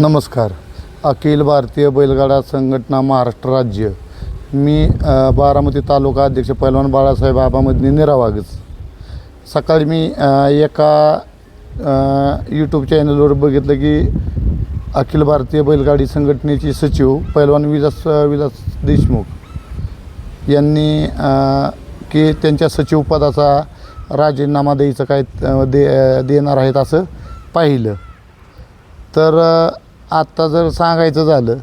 नमस्कार. अखिल भारतीय बैलगाडा संघटना महाराष्ट्र राज्य. मी बारामती तालुका अध्यक्ष पैलवान बाळासाहेब आबामधनी निरावागच. सकाळी मी एका यूट्यूब चॅनलवर बघितलं की अखिल भारतीय बैलगाडी संघटनेचे सचिव पैलवान विलास विलास देशमुख यांनी की त्यांच्या सचिवपदाचा राजीनामा द्यायचं काय दे देणार आहेत असं पाहिलं. तर आत्ता जर सांगायचं झालं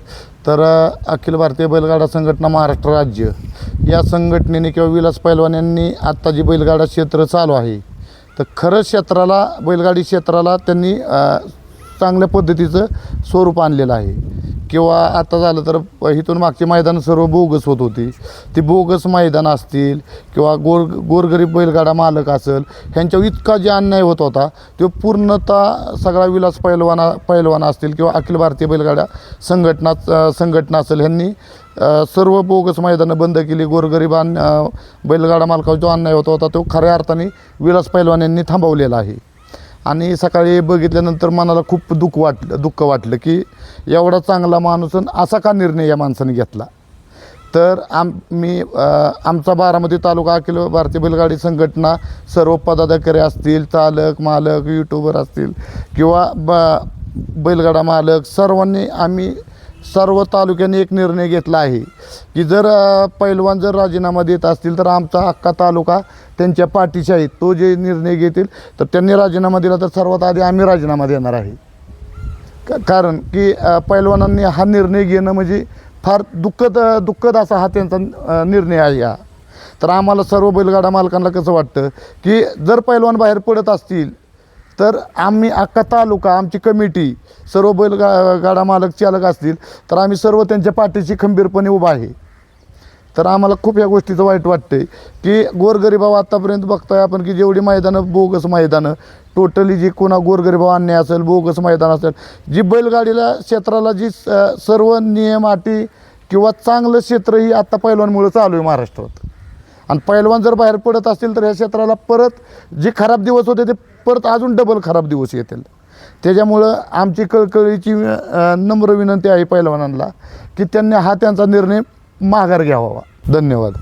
तर अखिल भारतीय बैलगाडा संघटना महाराष्ट्र राज्य या संघटनेने किंवा विलास पैलवान यांनी आत्ता जी बैलगाडा क्षेत्र चालू आहे तर खरं क्षेत्राला बैलगाडी क्षेत्राला त्यांनी चांगल्या पद्धतीचं स्वरूप आणलेलं आहे. किंवा आता झालं तर इथून मागची मैदानं सर्व बोगस होत होती. ती बोगस मैदान असतील किंवा गोर गोरगरीब बैलगाडा मालक असेल ह्यांच्यावर इतका जे अन्याय होत होता तो पूर्णतः सगळा विलास पैलवाना पैलवान असतील किंवा अखिल भारतीय बैलगाडा संघटना संघटना असेल ह्यांनी सर्व बोगस मैदानं बंद केली. गोरगरीब बैलगाडा मालकावर जो अन्याय होत होता तो खऱ्या अर्थाने विलास पैलवान यांनी थांबवलेला आहे. आणि सकाळी बघितल्यानंतर मनाला खूप दुःख वाटलं दुःख वाटलं की एवढा चांगला माणूस असा का निर्णय या माणसाने घेतला? तर आम मी आमचा बारामती तालुका अखिल भारतीय बैलगाडी संघटना सर्व पदाधिकारी असतील चालक मालक यूट्यूबर असतील किंवा ब बैलगाडा मालक सर्वांनी आम्ही सर्व तालुक्यांनी एक निर्णय घेतला आहे की जर पैलवान जर राजीनामा देत असतील तर आमचा अख्खा तालुका त्यांच्या पाठीशी आहे. तो जे निर्णय घेतील तर त्यांनी राजीनामा दिला तर सर्वात आधी आम्ही राजीनामा देणार आहे. का- कारण की पैलवानांनी हा निर्णय घेणं म्हणजे फार दुःखद दुःखद असा हा त्यांचा निर्णय आहे हा. तर आम्हाला सर्व बैलगाडा मालकांना कसं वाटतं की जर पैलवान बाहेर पडत असतील तर आम्ही अख्खा तालुका आमची कमिटी सर्व बैलगा गाडा मालक चालक असतील तर आम्ही सर्व त्यांच्या पाठीशी खंबीरपणे उभा आहे. तर आम्हाला खूप या गोष्टीचं वाईट वाटतंय की गोरगरिबाव आत्तापर्यंत बघतोय आपण की जेवढी मैदानं बोगस मैदानं टोटली जी कोणा गोरगरिबाव आणणे असेल बोगस मैदान असेल जी बैलगाडीला क्षेत्राला जी स- सर्व नियम अटी किंवा चांगलं क्षेत्र ही आत्ता पैलवानमुळं चालू आहे महाराष्ट्रात. आणि पैलवान जर बाहेर पडत असतील तर ह्या क्षेत्राला परत जे खराब दिवस होते ते परत अजून डबल खराब दिवस येतील. त्याच्यामुळं आमची कळकळीची नम्र विनंती आहे पैलवानांना की त्यांनी हा त्यांचा निर्णय माघार घ्यावा. धन्यवाद.